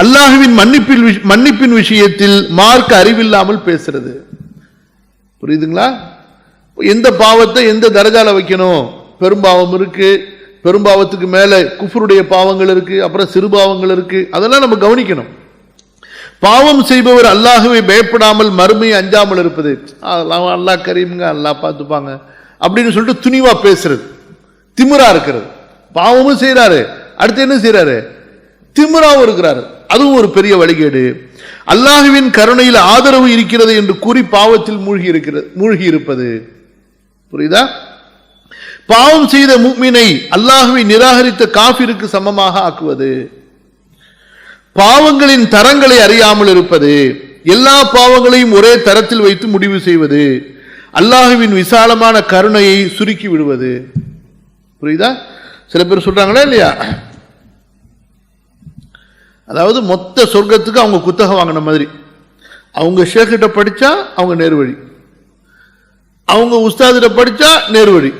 அல்லாஹுவின் மன்னிப்பில் மன்னிப்பின் விஷயத்தில் மார்க் அறிவில்லாமல் பேசுறது. புரியுதுங்களா? எந்த பாவத்தை எந்த தரஜால வைக்கணும்? பெரும்பாவம் இருக்கு. பெரும்பாவத்துக்கு மேலே குஃபருடைய பாவங்கள் இருக்கு. அப்புறம் சிறுபாவங்கள் இருக்கு. அதெல்லாம் நம்ம கவனிக்கணும். பாவம் செய்பவர் அல்லாஹுவை பயப்படாமல் மறுமையை அஞ்சாமல் இருப்பது. அதெல்லாம் அல்லாஹ் கரீம்ங்க அல்லா பார்த்துப்பாங்க. அப்படின்னு சொல்லிட்டு துணிவா பேசுறது. திமிரா இருக்கிறது. பாவமும் செய்கிறாரு அடுத்து என்ன செய்கிறாரு திமிராவும் இருக்கிறாரு. அதுவும் ஒரு பெரிய வழிகேடு. அல்லாஹுவின் கருணையில் ஆதரவு இருக்கிறது என்று கூறி பாவத்தில் மூழ்கி இருக்கிறது மூழ்கி இருப்பது. புரியுதா? பாவம் செய்த முக்மினை அல்லாஹுவை நிராகரித்த காஃபிற்கு சமமாக ஆக்குவது. பாவங்களின் தரங்களை அறியாமல் இருப்பது. எல்லா பாவங்களையும் ஒரே தரத்தில் வைத்து முடிவு செய்வது. அல்லாஹுவின் விசாலமான கருணையை சுருக்கி விடுவது. புரியுதா? சில பேர் சொல்றாங்களா இல்லையா? அதாவது மொத்த சொர்க்கத்துக்கு அவங்க குத்தகை வாங்கின மாதிரி. அவங்க ஷேக்கிட்ட படித்தா அவங்க நேர்வழி. அவங்க உஸ்தாதிட்ட படித்தா நேர்வழி.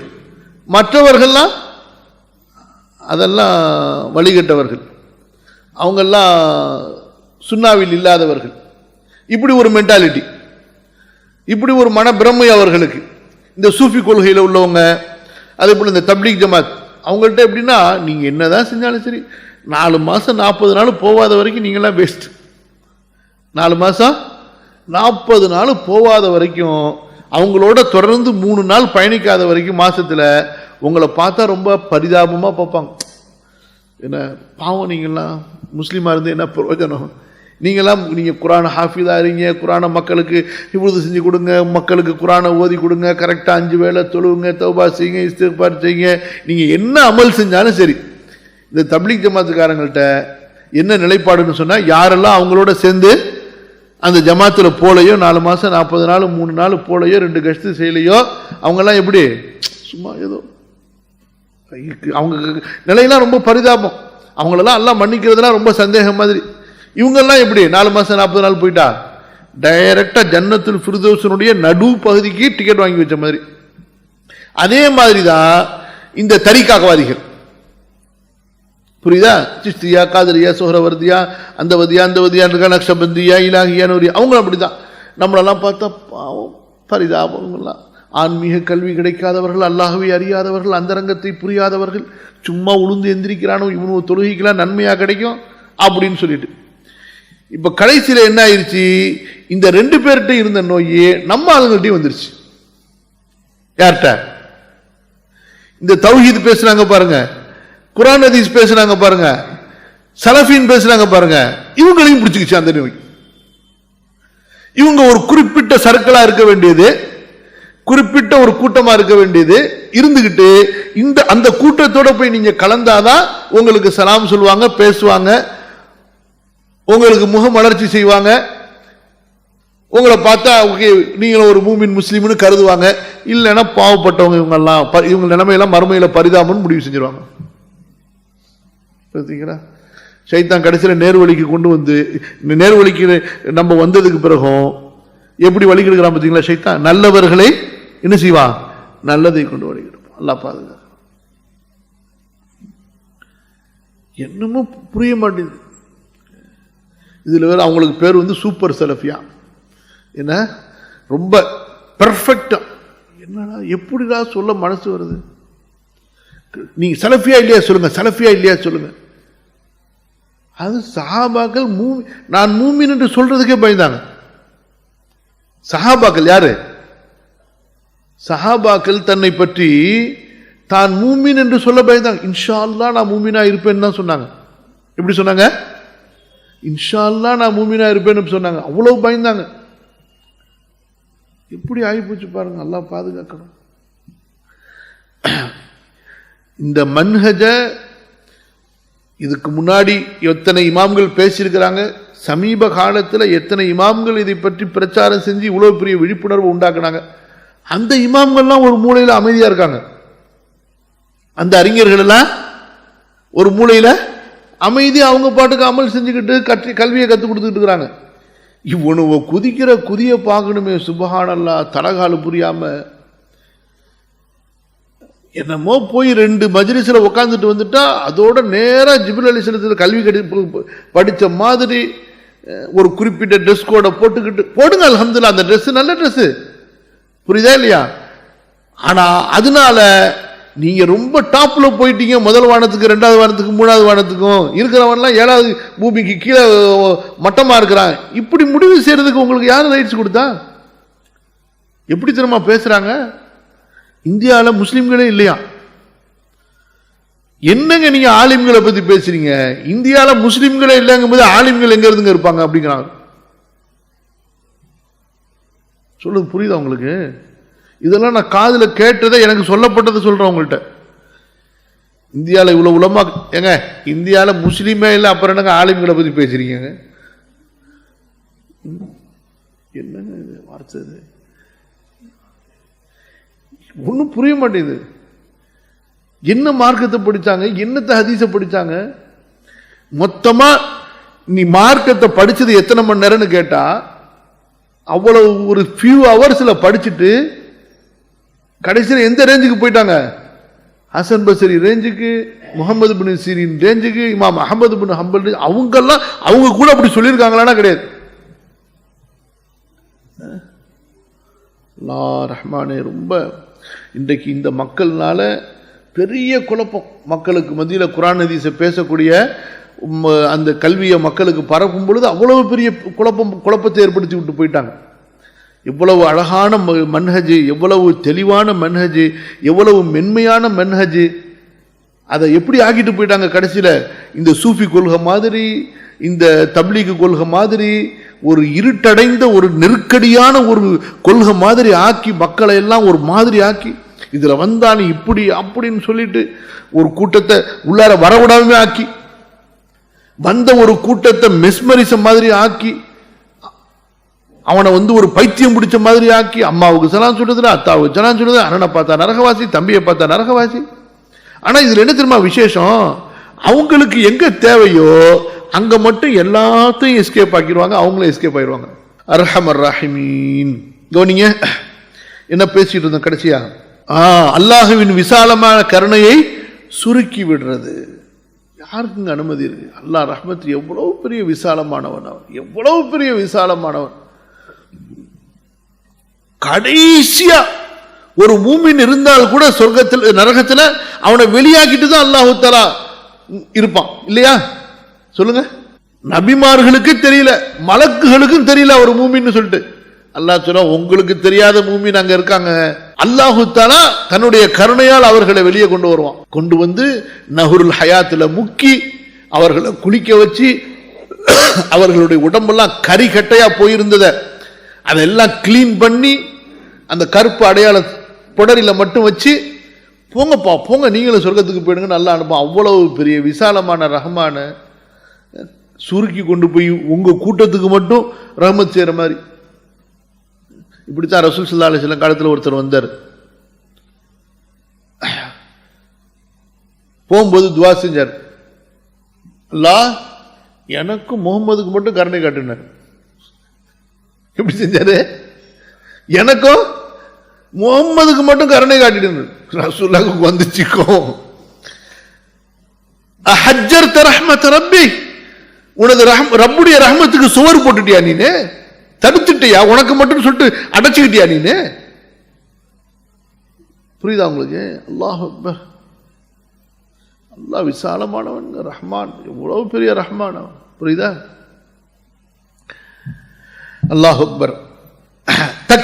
மற்றவர்கள்லாம் அதெல்லாம் வழிகட்டவர்கள். அவங்கெல்லாம் சுண்ணாவில் இல்லாதவர்கள். இப்படி ஒரு மென்டாலிட்டி இப்படி ஒரு மனப்பிரமை அவர்களுக்கு. இந்த சூஃபி கொள்கையில் உள்ளவங்க அதே போல் இந்த தப்லீக் ஜமாத். அவங்கள்ட்ட எப்படின்னா நீங்கள் என்னதான் செஞ்சாலும் சரி நாலு மாதம் நாற்பது நாள் போகாத வரைக்கும் நீங்களாம் பெஸ்ட் நாலு மாதம் நாற்பது நாள் போகாத வரைக்கும் அவங்களோட தொடர்ந்து மூணு நாள் பயணிக்காத வரைக்கும் மாதத்தில் உங்களை பார்த்தா ரொம்ப பரிதாபமாக பார்ப்பாங்க. என்ன பாவம் நீங்கள்லாம். முஸ்லீமாக இருந்து என்ன பிரயோஜனம்? நீங்களாம் நீங்கள் குரானை ஹாஃபிதா இருங்க குரானை மக்களுக்கு இவ்வளவு செஞ்சு கொடுங்க மக்களுக்கு குரானை ஓதி கொடுங்க கரெக்டாக அஞ்சு வேளை தொழுவுங்க தௌபா செய்யுங்க இஸ்திஃபார் செய்யுங்க. நீங்கள் என்ன அமல் செஞ்சாலும் சரி இந்த தப்ளிக் ஜமாத்துக்காரங்கள்ட்ட என்ன நிலைப்பாடுன்னு சொன்னால் யாரெல்லாம் அவங்களோட சேர்ந்து அந்த ஜமாத்தில் போலையோ நாலு மாதம் நாற்பது நாள் மூணு நாள் போலையோ ரெண்டு கஷ்டு செய்யலையோ அவங்கெல்லாம் எப்படி? சும்மா ஏதோ அவங்க நிலையெல்லாம் ரொம்ப பரிதாபம். அவங்களெல்லாம் எல்லாம் மன்னிக்கிறதுலாம் ரொம்ப சந்தேகம் மாதிரி. இவங்கெல்லாம் எப்படி? நாலு மாதம் நாற்பது நாள் போயிட்டா? டைரக்டாக ஜன்னத்துல் ஃபிர்தோஸனுடைய நடு பகுதிக்கு டிக்கெட் வாங்கி வச்ச மாதிரி. அதே மாதிரி தான் இந்த தரிக்காகவாதிகள். புரியுதா? சிஸ்தியா காதலியா சுஹரவர்தியா அந்த வதியா அந்த வதியா நக்ஷபந்தியா இலாகியான்னு ஒரு அவங்களும் அப்படிதான். நம்மளெல்லாம் பார்த்தா பாவம் பரிதாபங்கள்லாம் ஆன்மீக கல்வி கிடைக்காதவர்கள் அல்லாஹவே அறியாதவர்கள் அந்தரங்கத்தை புரியாதவர்கள் சும்மா உளுந்து எந்திரிக்கிறானோ இவனு தொழுகைக்கெல்லாம் நன்மையாக கிடைக்கும் அப்படின்னு சொல்லிட்டு. இப்போ கடைசியில என்ன ஆயிடுச்சு இந்த ரெண்டு பேர்கிட்ட இருந்த நோயே நம்ம ஆளுங்கள்ட்டையும் வந்துருச்சு. யார்கிட்ட? இந்த தௌஹீத் பேசுனாங்க பாருங்க. குரான் ஹதீஸ் பேசுறாங்க பாருங்க. சலஃபின் பேசுறாங்க பாருங்க. இவங்களையும் பிடிச்சிக்கிச்சு அந்த நோய். இவங்க ஒரு குறிப்பிட்ட சர்க்கிளா இருக்க வேண்டியது குறிப்பிட்ட ஒரு கூட்டமா இருக்க வேண்டியது இருந்துகிட்டு இந்த அந்த கூட்டத்தோட போய் நீங்க கலந்தாதான் உங்களுக்கு சலாம் சொல்லுவாங்க பேசுவாங்க உங்களுக்கு முகமலர்ச்சி செய்வாங்க உங்களை பார்த்தா ஓகே நீங்களும் ஒரு மூமின் முஸ்லீம்னு கருதுவாங்க. இல்லைன்னா பாவப்பட்டவங்க இவங்கெல்லாம் ப- இவங்க நிலைமையெல்லாம் மறுமையில் பரிதாபம்னு முடிவு செஞ்சிருவாங்க. பார்த்தீங்களா சைத்தான் கடைசியில் நேர்வழிக்கு கொண்டு வந்து நேர்வழிக்கு நம்ம வந்ததுக்கு பிறகும் எப்படி வழி கெடுக்கிறான் பார்த்தீங்களா? சைத்தான் நல்லவர்களை என்ன செய்வான் நல்லதை கொண்டு வழி கெடுப்பான் நல்லா பாதுகா என்னமோ புரிய மாட்டேங்குது. இதில் வேறு அவங்களுக்கு பேர் வந்து சூப்பர் செலஃபியா. என்ன? ரொம்ப பெர்ஃபெக்டா என்னடா எப்படிடா சொல்ல மனசு வருது? நீங்க செலஃபியா இல்லையா சொல்லுங்க செலஃபியா இல்லையா சொல்லுங்க. அது சஹாபாக்கள் மூமி நான் மூமின் என்று சொல்றதுக்கே பயந்தாங்க. சஹாபாக்கள் யாரு? சஹாபாக்கள் தன்னை பற்றி தான் மூமின் என்று சொல்ல பயந்தாங்க. இன்ஷா நான் மூமினா இருப்பேன்னு தான் சொன்னாங்க. எப்படி சொன்னாங்க? இன்ஷா நான் மூமினா இருப்பேன்னு சொன்னாங்க. அவ்வளவு பயந்தாங்க. எப்படி ஆகிப்போச்சு பாருங்க. நல்லா பாதுகாக்கணும். இந்த மன்ஹஜ இதுக்கு முன்னாடி எத்தனை இமாம்கள் பேசியிருக்கிறாங்க? சமீப காலத்தில் எத்தனை இமாம்கள் இதை பற்றி பிரச்சாரம் செஞ்சு இவ்வளோ பெரிய விழிப்புணர்வு உண்டாக்குனாங்க? அந்த இமாம்கள்லாம் ஒரு மூலையில் அமைதியாக இருக்காங்க. அந்த அறிஞர்கள் எல்லாம் ஒரு மூலையில் அமைதி அவங்க பாட்டுக்கு அமல் செஞ்சுக்கிட்டு கற்று கல்வியை கற்றுக் கொடுத்துக்கிட்டு இருக்கிறாங்க. இவனுவ குதிக்கிற குதிய பார்க்கணுமே சுபஹானல்லா தலகாலு புரியாமல் என்னமோ போய் ரெண்டு மஜ்லிஸில் உட்காந்துட்டு வந்துட்டா அதோட நேராக ஜிபில் அலி கல்வி கடி படித்த மாதிரி ஒரு குறிப்பிட்ட ட்ரெஸ் கோடை போட்டுக்கிட்டு போடுங்க அல்ஹம்துலில்லாஹ் அந்த ட்ரெஸ்ஸு நல்ல ட்ரெஸ்ஸு புரியுதா இல்லையா? ஆனால் அதனால நீங்கள் ரொம்ப டாப்பில் போயிட்டீங்க முதல் வானத்துக்கு ரெண்டாவது வானத்துக்கு மூணாவது வானத்துக்கும். இருக்கிறவன்லாம் ஏழாவது பூமிக்கு கீழே மட்டமாக இருக்கிறான் இப்படி முடிவு செய்கிறதுக்கு உங்களுக்கு யார் ரைட்ஸ் கொடுத்தா? எப்படி தெரியுமா பேசுகிறாங்க இந்தியாவில் முஸ்லீம்களே இல்லையா? என்னங்க நீங்க ஆலிம்களை பத்தி பேசுறீங்க? இந்தியாவில் முஸ்லீம்களே இல்லைங்கும் போது ஆலிம்கள் எங்க இருந்துங்க இருப்பாங்க அப்படிங்கிறாங்க. சொல்லுங்க புரியுதா உங்களுக்கு? இதெல்லாம் நான் காதில் கேட்டதை எனக்கு சொல்லப்பட்டதை சொல்றேன் உங்கள்கிட்ட இந்தியாவில் இவ்வளோ உலமா ஏங்க இந்தியாவில் முஸ்லீமே இல்லை அப்புறம் என்னங்க ஆலிம்களை பற்றி பேசுறீங்க? என்னங்க இது வார்த்தை ஒன்றும் புரிய மாட்டேங்குது. என்ன மார்க்கத்தை படித்தாங்க என்னத்தை ஹதீஸை படித்தாங்க மொத்தமாக நீ மார்க்கத்தை படித்தது எத்தனை மணி நேரம்னு கேட்டால் அவ்வளவு ஒரு ஃபியூ ஹவர்ஸில் படிச்சுட்டு கடைசியில் எந்த ரேஞ்சுக்கு போயிட்டாங்க? ஹசன் பசரி ரேஞ்சுக்கு முகமது பின் சீரின் ரேஞ்சுக்கு இமாம் அகமது பின் ஹம்பல் அவங்கெல்லாம் அவங்க கூட அப்படி சொல்லியிருக்காங்களான்னா கிடையாது. லா ரஹ்மானே ரொம்ப இன்றைக்கு இந்த மக்கள்னால பெரிய குழப்பம். மக்களுக்கு மத்தியில் குரான் ஹதீஸை பேசக்கூடிய அந்த கல்வியை மக்களுக்கு பரப்பும் பொழுது அவ்வளவு பெரிய குழப்பம் குழப்பத்தை ஏற்படுத்தி விட்டு போயிட்டாங்க. எவ்வளவு அழகான ம- மன்ஹஜ் எவ்வளவு தெளிவான மன்ஹஜ் எவ்வளவு மென்மையான மென்ஹஜ் அதை எப்படி ஆக்கிட்டு போயிட்டாங்க கடைசியில்? இந்த சூஃபி கொள்கை மாதிரி இந்த தப்லீக்கு கொள்கை மாதிரி ஒரு இருட்டடைந்த ஒரு நெருக்கடியான ஒரு கொள்கை மாதிரி ஆக்கி மக்களை எல்லாம் ஒரு மாதிரி ஆக்கி இதில் வந்தான் இப்படி அப்படின்னு சொல்லிட்டு ஒரு கூட்டத்தை உள்ளார வரவிடாமே ஆக்கி வந்த ஒரு கூட்டத்தை மெஸ்மரிசம் மாதிரி ஆக்கி அவனை வந்து ஒரு பைத்தியம் பிடிச்ச மாதிரி ஆக்கி அம்மாவுக்கு சலாம் சொல்றதுல அத்தாவுக்கு சலாம் சொல்றது அண்ணனை பார்த்தா நரகவாசி தம்பியை பார்த்தா நரகவாசி. ஆனால் இதில் என்ன தெரியுமா விசேஷம்? அவங்களுக்கு எங்கே தேவையோ அங்க மட்டும் எல்லாத்தையும் எஸ்கேப் ஆக்கிடுவாங்க அவங்களும் எஸ்கேப் ஆயிடுவாங்க. அர்ஹமர் ரஹிமீன். கவனிங்க என்ன பேசிட்டு இருந்தோம் கடைசியா? ஆ அல்லாஹுவின் விசாலமான கருணையை சுருக்கி விடுறது. யாருக்குங்க அனுமதி இருக்கு அல்லாஹ் ரஹ்மத் எவ்வளவு பெரிய விசாலமானவன் அவன். எவ்வளவு பெரிய விசாலமானவன். கடைசியா ஒரு மூமின் இருந்தால் கூட சொர்க்கத்தில் நரகத்தில் அவனை வெளியாக்கிட்டு தான் அல்லாஹு தலா இருப்பான். இல்லையா? சொல்லுங்க. நபிமார்களுக்கு தெரியல மலக்குகளுக்கும் தெரியல அவர் மூமின்னு சொல்லிட்டு. அல்லாஹ் சொல்ல உங்களுக்கு தெரியாத மூமின் அங்க இருக்காங்க. அல்லாஹு தாலா தன்னுடைய கருணையால் அவர்களை வெளியே கொண்டு வருவான். கொண்டு வந்து நஹுருல் ஹயாத்துல முக்கி அவர்களை குளிக்க வச்சு அவர்களுடைய உடம்பெல்லாம் கறி கட்டையா போயிருந்தத அதெல்லாம் க்ளீன் பண்ணி அந்த கருப்பு அடையாள புடரில மட்டும் வச்சு போங்கப்பா போங்க நீங்களும் சொர்க்கத்துக்கு போயிடுங்க நல்லா அனுப்பம் அவ்வளவு பெரிய விசாலமான ரஹமான சுருக்கி கொண்டு போய் உங்க கூட்டத்துக்கு மட்டும் ரஹமத் செய்கிற மாதிரி. இப்படித்தான் ரசூல் சல்லா அலிஸ்லாம் காலத்தில் ஒருத்தர் வந்தார். போகும்போது துவா செஞ்சார். லா எனக்கும் முகமதுக்கு மட்டும் கருணை காட்டினார். எப்படி செஞ்சாரு? எனக்கும் முகம்மதுக்கு மட்டும் கருணை காட்டிட்டு ரசூல்லாவுக்கு வந்துச்சுக்கும் ஹஜ்ஜர் ரஹ்மத் ரப்பி. உனது ரஹம் ரம்முடைய ரஹமத்துக்கு சுவர் போட்டுட்டியா நீனு? தடுத்துட்டியா? உனக்கு மட்டும் சொல்லிட்டு அடைச்சுக்கிட்டியா நீனு? புரியுதா உங்களுக்கு? அல்லாஹ் அக்பர். அல்லாஹ் விசாலமானவன் ரஹ்மான். எவ்வளவு பெரிய ரஹ்மான் புரியுதா? அல்லாஹ் அக்பர்.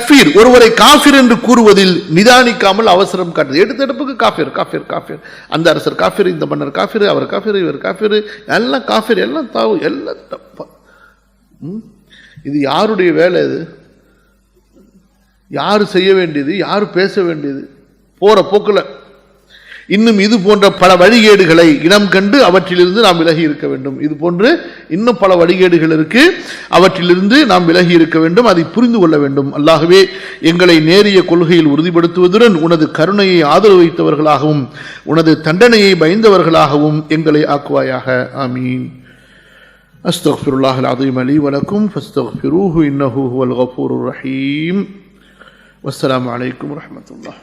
தக்ஃபீர் ஒருவரை காஃபிர் என்று கூறுவதில் நிதானிக்காமல் அவசரம் காட்டுது. எடுத்தெடுப்புக்கு காஃபிர் காஃபிர் காஃபிர். அந்த அரசர் காஃபிர் இந்த மன்னர் காஃபிர் அவர் காஃபிர் இவர் காஃபிர். எல்லாம் காஃபிர் எல்லாம் தாவு எல்லாம் தப்பா. ம்? இது யாருடைய வேலை இது? யார் செய்ய வேண்டியது? யார் பேச வேண்டியது? போகிற போக்கில் இன்னும் இது போன்ற பல வழிகேடுகளை இனம் கண்டு அவற்றிலிருந்து நாம் விலகி இருக்க வேண்டும் இது போன்று இன்னும் பல வழிகேடுகள் இருக்கு அவற்றிலிருந்து நாம் விலகி இருக்க வேண்டும் அதை புரிந்து கொள்ள வேண்டும் அல்லாகவே எங்களை நேரிய கொள்கையில் உறுதிப்படுத்துவதுடன் உனது கருணையை ஆதரவு வைத்தவர்களாகவும் உனது தண்டனையை பயந்தவர்களாகவும் எங்களை ஆக்குவாயாக ஆமீன் أستغفر الله العظيم لي ولكم فاستغفروه إنه هو الغفور الرحيم والسلام عليكم ورحمة الله